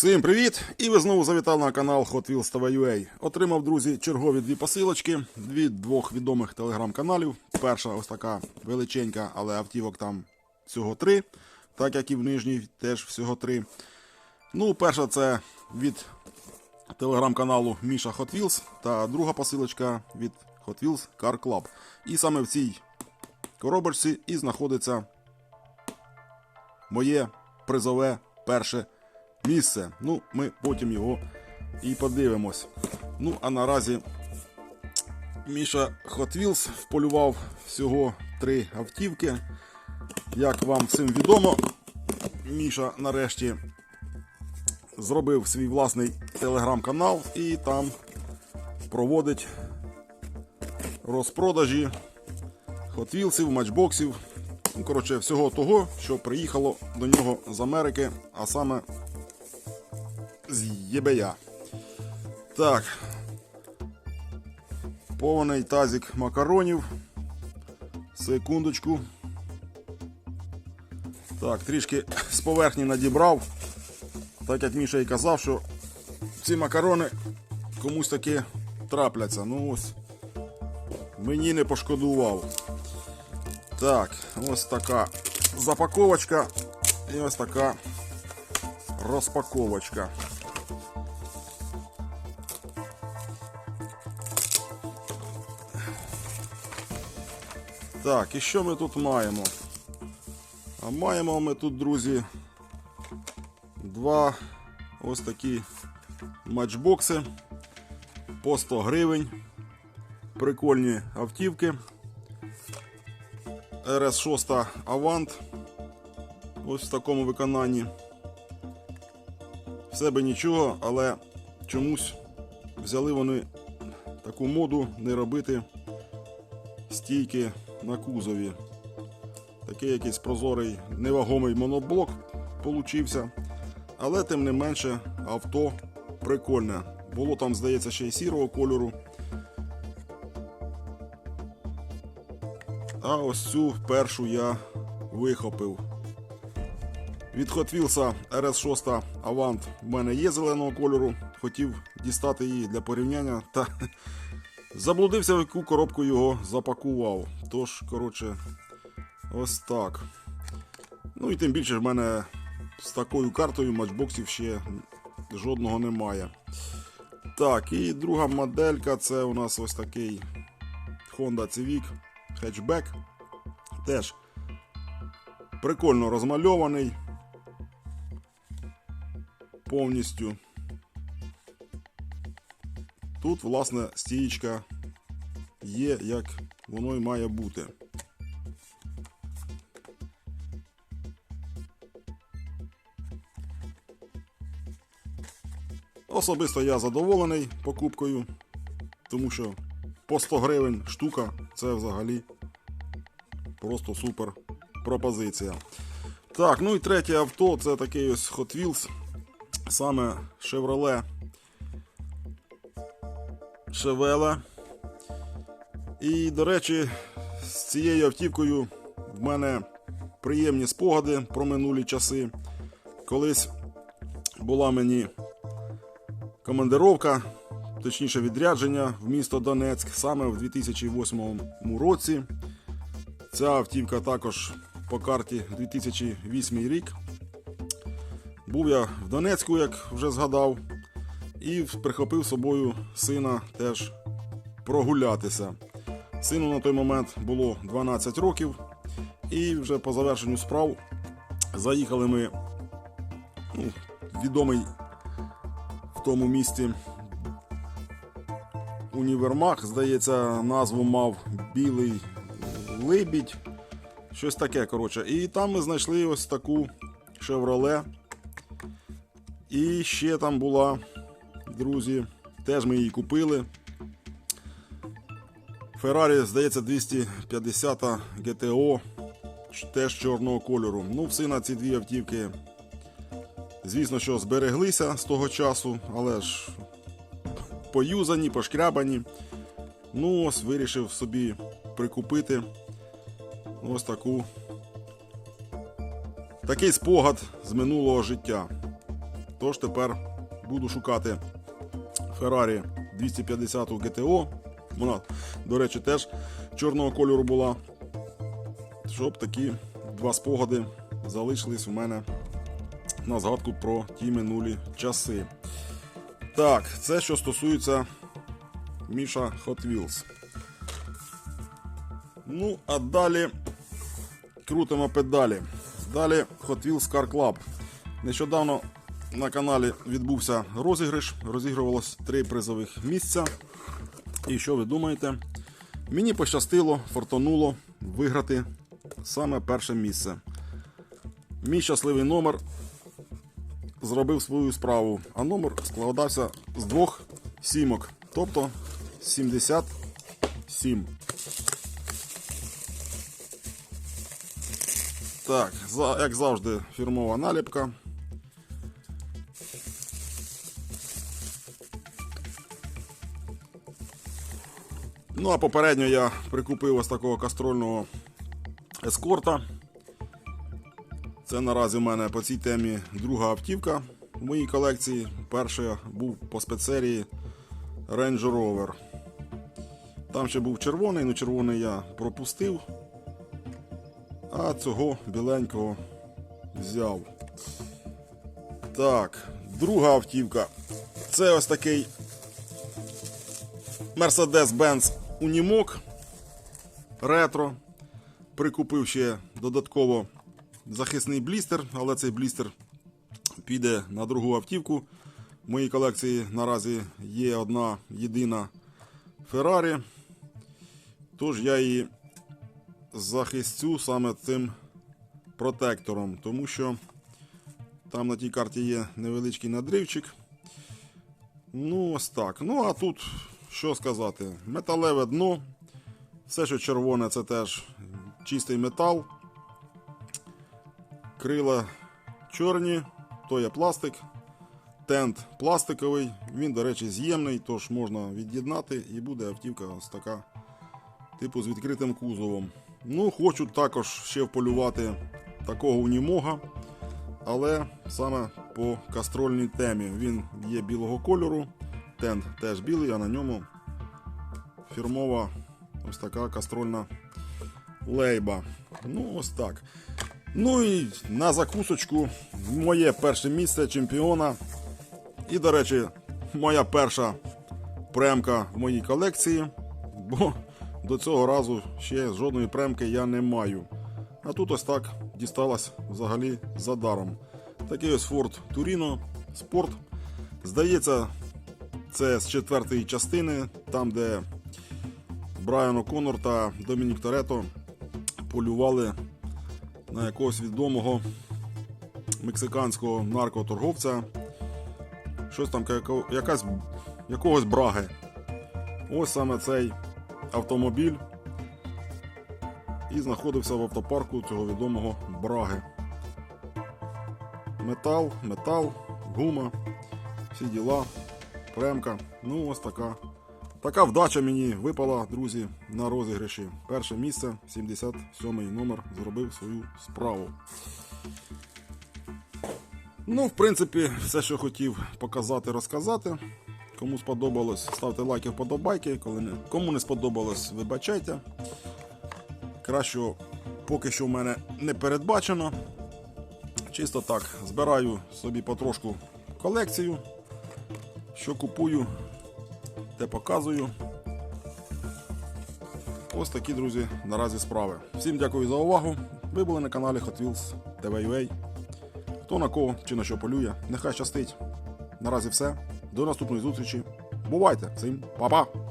Всім привіт! І ви знову завітали на канал Hot Wheels TV.ua. Отримав, друзі, чергові дві посилочки від двох відомих телеграм-каналів. Перша ось така величенька, але автівок там всього три, так як і в нижній теж всього три. Ну, перша це від телеграм-каналу Міша Hot Wheels, та друга посилочка від Hot Wheels Car Club. І саме в цій коробочці і знаходиться моє призове перше місце. Ну, ми потім його і подивимось. Ну, а наразі Міша Wheels вполював всього три автівки. Як вам всім відомо, Міша нарешті зробив свій власний телеграм-канал і там проводить розпродажі Wheels'ів, матчбоксів. Ну, коротше, всього того, що приїхало до нього з Америки, а саме з ЄБЯ. Так. Повний тазик макаронів. Секундочку. Так, трішки з поверхні надібрав. Так як Міша і казав, що ці макарони комусь таки трапляться. Ну ось. Мені не пошкодував. Так, ось така запаковочка і ось така розпаковочка. Так, і що ми тут маємо? А маємо ми тут, друзі, два ось такі матчбокси по 100 гривень. Прикольні автівки. RS6 Avant. Ось в такому виконанні. Все би нічого, але чомусь взяли вони таку моду не робити стійки на кузові. Такий якийсь прозорий невагомий моноблок получився. Але тим не менше авто прикольне. Було там, здається, ще й сірого кольору. А ось цю першу я вихопив. Від Hot Wheels RS6 Avant в мене є зеленого кольору. Хотів дістати її для порівняння та заблудився, в яку коробку його запакував. Тож, коротше, ось так. Ну і тим більше в мене з такою картою матчбоксів ще жодного немає. Так, і друга моделька це у нас ось такий Honda Civic хетчбек. Теж прикольно розмальований. Повністю. Тут, власне, стієчка є, як воно і має бути. Особисто я задоволений покупкою, тому що по 100 гривень штука це взагалі просто супер пропозиція. Так, ну і третє авто це такий ось Hot Wheels, саме Chevrolet Chevelle. І, до речі, з цією автівкою в мене приємні спогади про минулі часи. Колись була мені командировка, точніше відрядження в місто Донецьк саме в 2008 році. Ця автівка також по карті 2008 рік. Був я в Донецьку, як вже згадав, і прихопив з собою сина теж прогулятися. Сину на той момент було 12 років, і вже по завершенню справ заїхали ми ну, відомий в тому місті універмаг, здається, назву мав Білий Либідь. Щось таке, коротше. І там ми знайшли ось таку Chevrolet. І ще там була, друзі, теж ми її купили. Феррарі, здається, 250 GTO, теж чорного кольору. Ну, в сина ці дві автівки, звісно, що збереглися з того часу, але ж поюзані, пошкрябані. Ну, ось вирішив собі прикупити ось таку. Такий спогад з минулого життя. Тож тепер буду шукати Ferrari 250 GTO. Вона, до речі, теж чорного кольору була. Щоб такі два спогади залишились у мене на згадку про ті минулі часи. Так, це що стосується Міша Hot Wheels. Ну, а далі крутимо педалі. Далі Hot Wheels Car Club. Нещодавно на каналі відбувся розіграш. Розігрувалось три призових місця. І що ви думаєте? Мені пощастило, фортонуло виграти саме перше місце. Мій щасливий номер зробив свою справу, а номер складався з двох сімок, тобто 77. Так, як завжди, фірмова наліпка. Ну, а попередньо я прикупив ось такого кастрольного ескорта. Це наразі в мене по цій темі друга автівка в моїй колекції. Перший був по спецсерії Range Rover. Там ще був червоний, але червоний я пропустив. А цього біленького взяв. Так, друга автівка. Це ось такий Mercedes-Benz Unimog ретро. Прикупив ще додатково захисний блістер, але цей блістер піде на другу автівку. В моїй колекції наразі є одна єдина Ferrari. Тож я її захистю саме цим протектором, тому що там на тій карті є невеличкий надривчик. Ну, ось так. Ну, а тут, що сказати, металеве дно. Все, що червоне, це теж чистий метал. Крила чорні, то є пластик. Тент пластиковий, він, до речі, з'ємний, тож можна від'єднати і буде автівка ось така, типу з відкритим кузовом. Ну, хочу також ще вполювати такого унімога, але саме по кастрольній темі. Він є білого кольору, тент теж білий, а на ньому фірмова ось така кастрольна лейба. Ну, ось так. Ну і на закусочку моє перше місце чемпіона. І, до речі, моя перша премка в моїй колекції, бо до цього разу ще жодної премки я не маю. А тут ось так дісталась взагалі за даром. Такий ось Ford Turino Sport. Здається, це з четвертої частини, там, де Брайан О'Коннор та Домінік Торетто полювали на якогось відомого мексиканського наркоторговця. Щось там якась, якогось браги. Ось саме цей автомобіль і знаходився в автопарку цього відомого браги. Метал, метал, гума, всі діла, премка. Ну, ось така. Така вдача мені випала, друзі, на розіграші. Перше місце, 77-й номер, зробив свою справу. Ну, в принципі, все, що хотів показати, розказати. Кому сподобалось, ставте лайки, вподобайки. Коли не, кому не сподобалось, вибачайте. Кращого поки що в мене не передбачено. Чисто так, збираю собі потрошку колекцію. Що купую, те показую. Ось такі, друзі, наразі справи. Всім дякую за увагу. Ви були на каналі Hot Wheels TV.ua. Хто на кого чи на що полює, нехай щастить. Наразі все. До наступної зустрічі. Бувайте! Всім па-па!